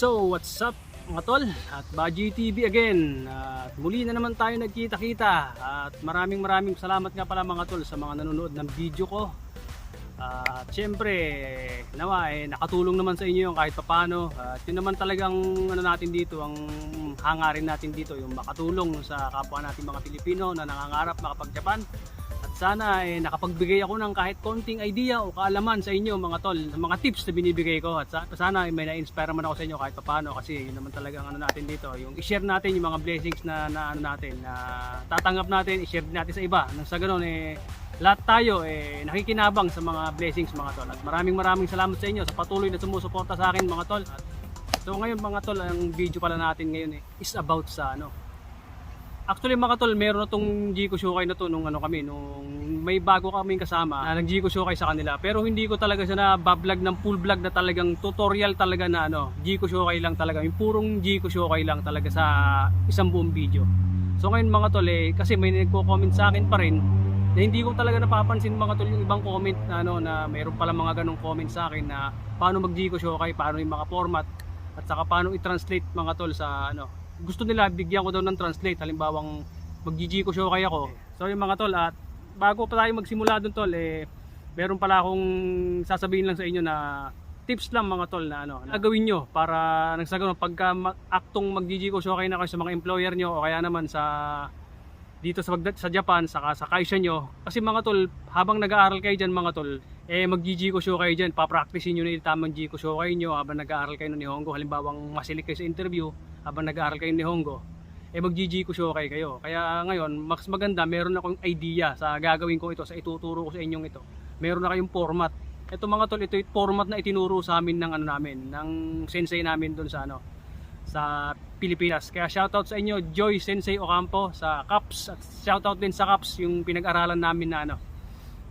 So, what's up mga tol? At Baji TV again. At muli na naman tayo nagkita-kita. At maraming maraming salamat nga pala mga tol sa mga nanonood ng video ko. At syempre, nawa eh, nakatulong naman sa inyo yung kahit papano. At yun naman talagang ano natin dito, ang hangarin natin dito, yung makatulong sa kapwa natin mga Pilipino na nangangarap makapag-Japan. Sana eh, nakapagbigay ako ng kahit konting idea o kaalaman sa inyo mga tol, mga tips na binibigay ko. At sa- sana eh, may na-inspire man ako sa inyo kahit paano kasi yun naman talagang ano natin dito, yung i-share natin yung mga blessings na, na ano natin, na tatanggap natin, i-share natin sa iba. Nang sa ganun eh, lahat tayo eh, nakikinabang sa mga blessings mga tol. At maraming maraming salamat sa inyo sa patuloy na sumusuporta sa akin mga tol. At, so ngayon mga tol, ang video pala natin ngayon eh, is about sa ano, Actually mga tol, meron na tong Gco Shokay na to nung ano kami, nung may bago kaming kasama na nag Gco Shokay sa kanila. Pero hindi ko talaga siya na bablog ng full vlog na talagang tutorial talaga na ano, Gco Shokay lang talaga. Yung purong Gco Shokay lang talaga sa isang buong video. So ngayon mga tol eh, kasi may nagko-comment sa akin pa rin na hindi ko talaga napapansin mga tol yung ibang comment na ano na mayroon pala mga ganong comment sa akin na paano mag Gco Shokay, paano yung mga format at saka paano i-translate mga tol sa ano gusto nila bigyan ko daw ng translate. Halimbawang mag-GG ko shokay ako. So yung mga tol at bago pa tayo magsimula dun tol eh meron pala akong sasabihin lang sa inyo na tips lang mga tol na ano na gawin nyo para nagsagawa. Pagka aktong mag-GG ko shokay na kayo sa mga employer nyo o kaya naman sa dito sa sa Japan saka sa kaisya nyo. Kasi mga tol habang nag-aaral kayo dyan mga tol eh mag GG ko show kayo dyan. Papracticein nyo na yung tamang G ko show kayo nyo habang nag-aaral kayo ng Nihongo. Halimbawang masilik kayo sa interview habang nag-aaral kayo ng Nihongo eh mag GG ko show kayo kayo kaya ngayon mas maganda meron akong idea sa gagawin ko ito sa ituturo ko sa inyong ito meron na kayong format ito mga tol ito yung format na itinuro sa amin ng ano namin ng sensei namin doon sa ano sa Pilipinas. Kaya shoutout sa inyo Joy Sensei Ocampo sa CAPS at shoutout din sa CAPS yung pinag-aralan namin na ano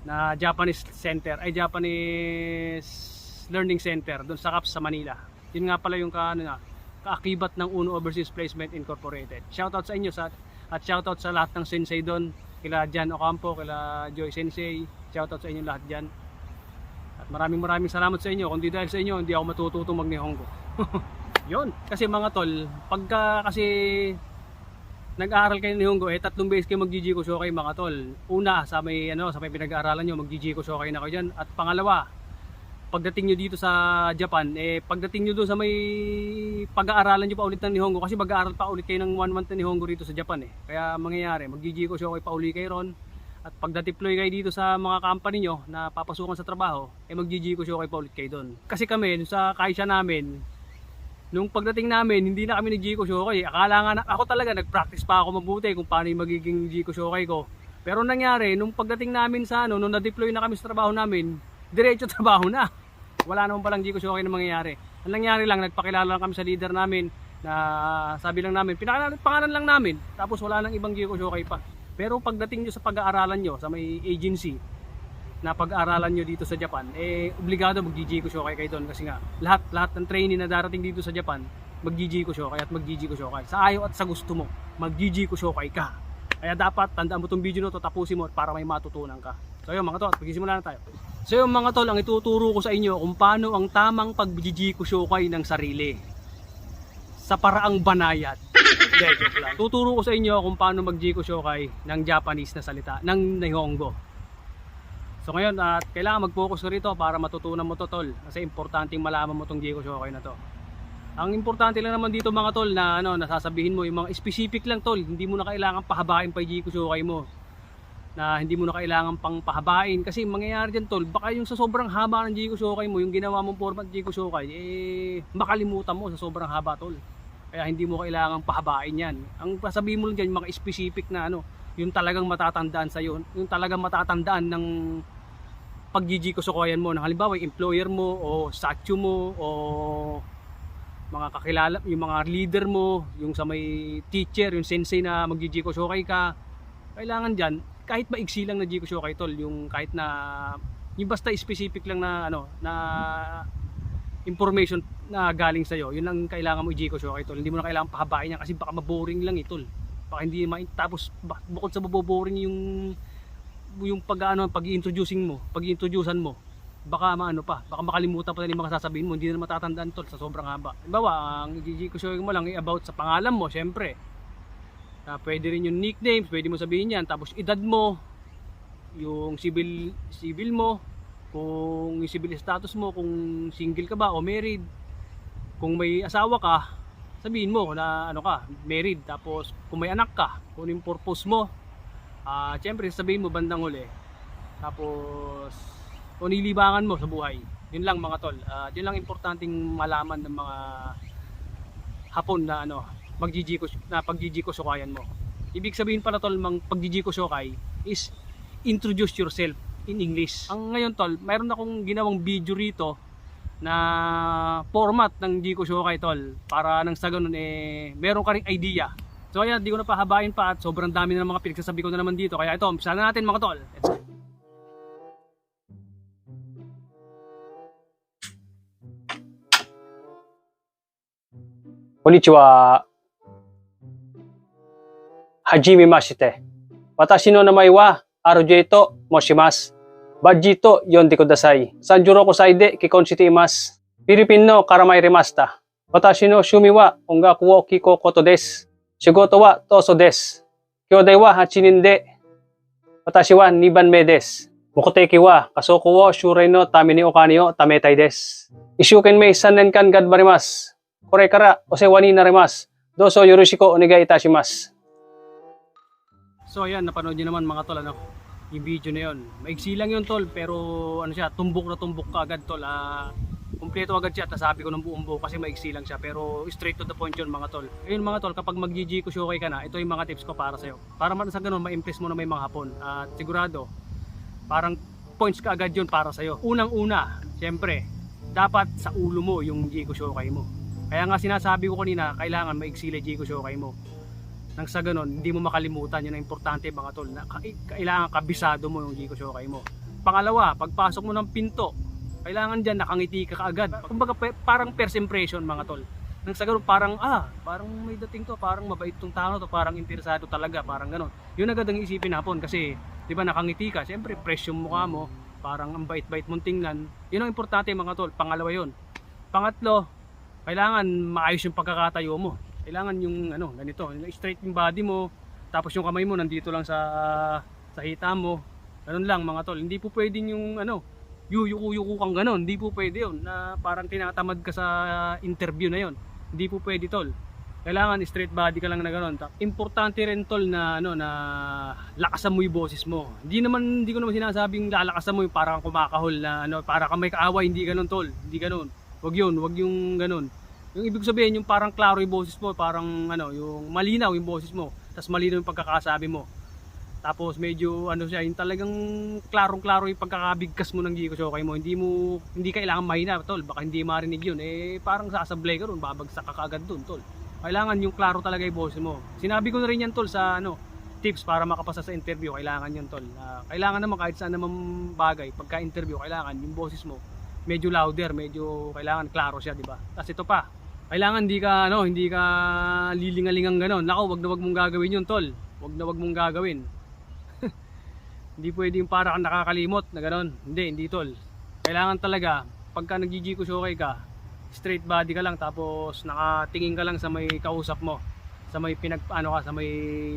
na Japanese Center ay Japanese Learning Center doon sa CAPS sa Manila. Yun nga pala yung ka, ano, nga, kaakibat ng Uno Overseas Placement Incorporated. Shoutout sa inyo sa at shoutout sa lahat ng sensei doon. Kila Jan Ocampo, kila Joy Sensei. Shoutout sa inyo lahat diyan. At maraming maraming salamat sa inyo. Kung di dahil sa inyo, hindi ako matututo mag-Nihongo. Yon. Kasi mga tol, pagka kasi nag-aaral kayo ng Nihongo, eh tatlong beses kayo mag-GG ko kayo mga tol. Una, sa may ano, sa may pinag-aaralan nyo, mag-GG ko kayo na kayo dyan. At pangalawa, pagdating nyo dito sa Japan, eh pagdating nyo doon sa may pag-aaralan nyo pa ulit ng Nihongo, kasi mag-aaral pa ulit kayo ng one month na Nihongo rito sa Japan eh. Kaya mangyayari, mag-GG ko kayo pa uli kayo ron. At pag deploy kayo dito sa mga company nyo na papasukan sa trabaho, eh mag-GG ko kayo pa ulit kayo doon. Kasi kami, sa kaisya namin, Nung pagdating namin, hindi na kami nag-Giko Shokay. Akala nga na, ako talaga nag-practice pa ako mabuti kung paano yung magiging Giko Shokay ko. Pero nangyari, nung pagdating namin sa ano, nung na-deploy na kami sa trabaho namin, diretso trabaho na. Wala naman palang Giko Shokay na mangyayari. Ang nangyari lang, nagpakilala lang kami sa leader namin na sabi lang namin, pinakalan, lang namin, tapos wala nang ibang Giko Shokay pa. Pero pagdating nyo sa pag-aaralan nyo, sa may agency, na pag-aaralan nyo dito sa Japan, eh obligado mag-GG ko Shokai kayo doon kasi nga lahat lahat ng trainee na darating dito sa Japan, mag-GG ko Shokai at mag-GG ko Shokai. Sa ayaw at sa gusto mo, mag-GG ko Shokai ka. Kaya dapat tandaan mo tong video na to, tapusin mo para may matutunan ka. So yun mga tol, magsisimula na tayo. So yung mga tol, ang ituturo ko sa inyo kung paano ang tamang Shokai ng sarili sa paraang banayad. Lang. Tuturo ko sa inyo kung paano mag-Jiko Shokai ng Japanese na salita, ng Nihongo. So ngayon, at kailangan mag-focus ka rito para matutunan mo to tol. Kasi importanteng malaman mo tong Jiko Shokai na to. Ang importante lang naman dito mga tol na ano, nasasabihin mo yung mga specific lang tol. Hindi mo na kailangan pahabain pa yung Jiko Shokai mo. Na hindi mo na kailangan pang pahabain. Kasi mangyayari dyan tol, baka yung sa sobrang haba ng Jiko Shokai mo, yung ginawa mong format Jiko Shokai, eh makalimutan mo sa sobrang haba tol. Kaya hindi mo kailangan pahabain yan. Ang sasabihin mo lang dyan, mga specific na ano, yung talagang matatandaan sa iyo, yung talagang matatandaan ng pag-GG ko sukoyan mo na halimbawa yung employer mo o statue mo o mga kakilala, yung mga leader mo, yung sa may teacher, yung sensei na mag-GG ko shokay ka, kailangan dyan, kahit maigsi lang na GG ko shokay tol, yung kahit na, yung basta specific lang na, ano, na information na galing sa'yo, yun ang kailangan mo i-GG ko shokay tol, hindi mo na kailangan pahabain yan kasi baka maboring lang itol, baka hindi ma tapos bukod sa maboboring yung yung pag ano pag-introducing mo, pag-introducean mo, baka maano pa, baka makalimutan pa na yung mga sasabihin mo, hindi na matatandaan tol sa sobrang haba. Halimbawa, ang i-Gcash mo lang i-about sa pangalan mo, syempre. Ah, pwede rin yung nicknames, pwede mo sabihin yan, tapos edad mo, yung civil civil mo, kung yung civil status mo, kung single ka ba o married, kung may asawa ka, sabihin mo na ano ka, married, tapos kung may anak ka, kung ano yung purpose mo, ah, syempre sabihin mo bandang huli, tapos kung nilibangan mo sa buhay, yun lang mga tol, Ah, yun lang importanteng malaman ng mga hapon na ano, magjijiko na pagjijiko sukayan mo. Ibig sabihin pala tol, mang pagjijiko sukay is introduce yourself in English. Ang ngayon tol, mayroon akong ginawang video rito na format ng Giko Shokay tol para nang sa ganun eh meron ka ring idea. So ayan, di ko na pahabain pa at sobrang dami na ng mga pinagsasabi ko na naman dito. Kaya ito, umpisa na natin mga tol. Let's go. Konnichiwa. Hajime mashite. Watashi no namae wa Arujo to moshimasu. Baji to yonde kudasai. Sanjuro ko saide kikonshite imasu. Philippine no karamai rimasta. Watashi no shumi wa ongaku wo kiko koto desu. Shigoto wa toso desu. Kyodai wa hachi nin de. Watashi wa niban me desu. Mukoteki wa kasoku wo shurei no tame ni okani o tametai desu. Ishuken me sannen kan gadbarimasu. これからお世話になります。どうぞよろしくお願いいたします。 So ayan, napanood niyo naman mga tol ano, yung video na yun. Maigsi lang yun tol, pero ano siya, tumbok na tumbok ka agad tol. Ah, kumpleto agad siya, nasabi ko ng buong buo kasi maigsi lang siya. Pero straight to the point yun mga tol. Ayun mga tol, kapag mag GG ko showkay ka na, ito yung mga tips ko para sa'yo. Para man sa ganun, ma-impress mo na may mga hapon. At sigurado, parang points ka agad yun para sa'yo. Unang-una, syempre, dapat sa ulo mo yung Giko Showkay mo. Kaya nga sinasabi ko kanina, kailangan maigsili Giko Showkay mo. Nang sa ganun, hindi mo makalimutan yun ang importante mga tol. Na, ka- kailangan kabisado mo yung Giko Showkay mo. Pangalawa, pagpasok mo ng pinto, kailangan dyan nakangiti ka kaagad. Kumbaga parang first impression mga tol. Nang sa ganun, parang ah, parang may dating to, parang mabait tong tao to, parang interesado talaga, parang ganun. Yun agad ang isipin hapon kasi, di ba nakangiti ka, siyempre fresh yung mukha mo, parang ang bait-bait mong tingnan. Yun ang importante mga tol. Pangalawa yun. Pangatlo, kailangan maayos yung pagkakatayo mo. Kailangan yung ano, ganito, straight yung body mo, tapos yung kamay mo nandito lang sa sa hita mo. Ganun lang mga tol. Hindi po pwedeng yung ano, yuyuko-yuko kang ganun. Hindi po pwede yun na parang tinatamad ka sa interview na yun. Hindi po pwede tol. Kailangan straight body ka lang na ganun. Ta- Importante rin tol na ano na lakasan mo yung boses mo. Hindi naman hindi ko naman sinasabing lalakasan mo yung parang kumakahol na ano, para kang may kaaway, hindi ganun tol. Hindi ganun. Wag yun, wag yung ganun. Yung ibig sabihin, yung parang klaro yung boses mo, parang ano, yung malinaw yung boses mo, tapos malinaw yung pagkakasabi mo. Tapos medyo ano siya, yung talagang klarong-klaro yung pagkakabigkas mo ng Giko Shokay mo. Hindi mo hindi kailangan mahina, tol. Baka hindi marinig yun. Eh parang sasablay ka ron, babagsak ka kaagad dun, tol. Kailangan yung klaro talaga yung boses mo. Sinabi ko na rin yan, tol, sa ano, tips para makapasa sa interview. Kailangan yun, tol. Ah, kailangan naman kahit saan naman bagay, pagka interview, kailangan yung boses mo medyo louder, medyo kailangan klaro siya, di ba? Tapos ito pa, kailangan hindi ka ano, hindi ka lilingalingang ganon. Nako, wag na wag mong gagawin 'yun, tol. Wag na wag mong gagawin. hindi pwede yung para kang nakakalimot na ganon. Hindi, hindi tol. Kailangan talaga pagka nagigiko okay ka, straight body ka lang tapos nakatingin ka lang sa may kausap mo sa may pinag ano ka sa may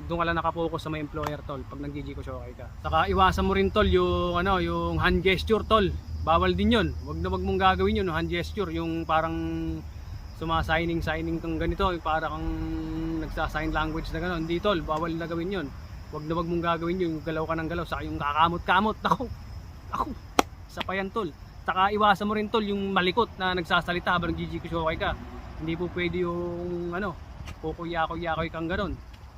doon ka lang nakapokus sa may employer tol pag nagigiko okay ka. Saka iwasan mo rin tol yung ano, yung hand gesture tol. Bawal din 'yon. Wag na wag mong gagawin 'yun, hand gesture, yung parang suma-signing signing kang ganito, yung parang kang nagsa-sign language na gano'n. Hindi tol, bawal na gawin 'yon. Wag na wag mong gagawin 'yun, galaw ka ng galaw, saka yung kakamot-kamot. Ako. Ako. Isa pa yan tol. Saka iwasan mo rin tol yung malikot na nagsasalita habang nagji-jikushokay ka. Hindi po pwede yung ano, kukuya-kuya-kuy kang gano'n.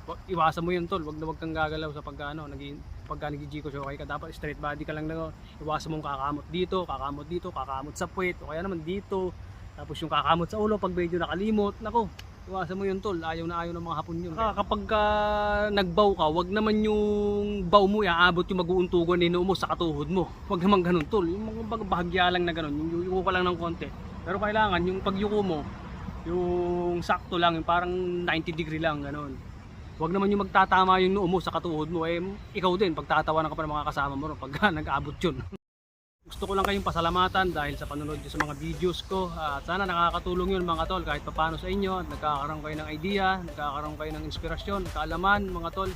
Wa- Iwasan mo yun tol, wag na wag kang gagalaw sa pagka ano, naging pagka nagji-jikushokay ka. Dapat straight body ka lang na iwasan mong kakamot dito, kakamot dito, kakamot sa puwet, o kaya naman dito. Tapos yung kakamot sa ulo pag medyo nakalimot, nako, iwasan mo yun tol, ayaw na ayaw ng mga hapon yun. Saka kapag ka nagbaw ka, wag naman yung baw mo iaabot yung mag-uuntugan ni mo sa katuhod mo. Wag naman ganun tol, yung mga bahagya lang na ganun, yung yuko ka lang ng konti. Pero kailangan yung pagyuko mo, yung sakto lang, yung parang 90 degree lang, ganun. Wag naman yung magtatama yung noo mo sa katuhod mo, eh ikaw din, pagtatawanan ka pa ng mga kasama mo ron, pag nag-abot yun. Gusto ko lang kayong pasalamatan dahil sa panonood sa mga videos ko. At sana nakakatulong yun mga tol kahit paano sa inyo. At nagkakaroon kayo ng idea, nagkakaroon kayo ng inspirasyon, kaalaman mga tol.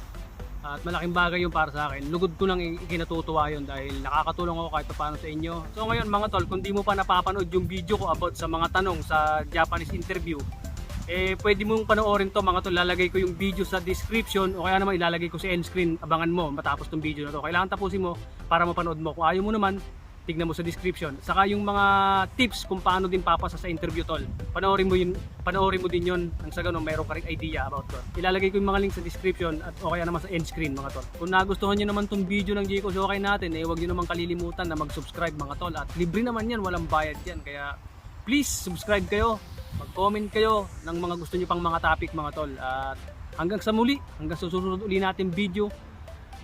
At malaking bagay yun para sa akin. Lugod ko lang ikinatutuwa yun dahil nakakatulong ako kahit paano sa inyo. So ngayon mga tol, kung di mo pa napapanood yung video ko about sa mga tanong sa Japanese interview, eh pwede mong panoorin to mga tol. Lalagay ko yung video sa description o kaya naman ilalagay ko sa end screen. Abangan mo matapos tong video na to. Kailangan tapusin mo para mapanood mo. Kung ayaw mo naman, tignan mo sa description. Saka yung mga tips kung paano din papasa sa interview tol. Panoorin mo yun, panoorin mo din yun. Ang sa ganun, mayroon ka ring idea about tol. Ilalagay ko yung mga link sa description at o kaya naman sa end screen mga tol. Kung nagustuhan nyo naman tong video ng Jiko Shokay natin, eh huwag nyo naman kalilimutan na mag-subscribe mga tol. At libre naman yan, walang bayad yan. Kaya please subscribe kayo, mag-comment kayo ng mga gusto nyo pang mga topic mga tol. At hanggang sa muli, hanggang susunod uli natin video.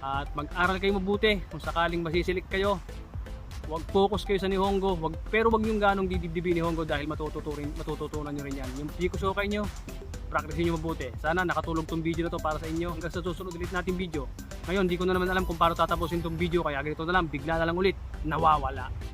At mag-aral kayo mabuti kung sakaling masisilik kayo wag focus kayo sa Nihongo, wag pero wag yung ganong didibdibin ni Hongo dahil matututunan matututunan niyo rin yan. Yung Pico Shokay niyo, practice niyo mabuti. Sana nakatulong tong video na to para sa inyo. Hanggang sa susunod ulit nating video. Ngayon, di ko na naman alam kung paano tatapusin tong video kaya ganito na lang, bigla na lang ulit nawawala.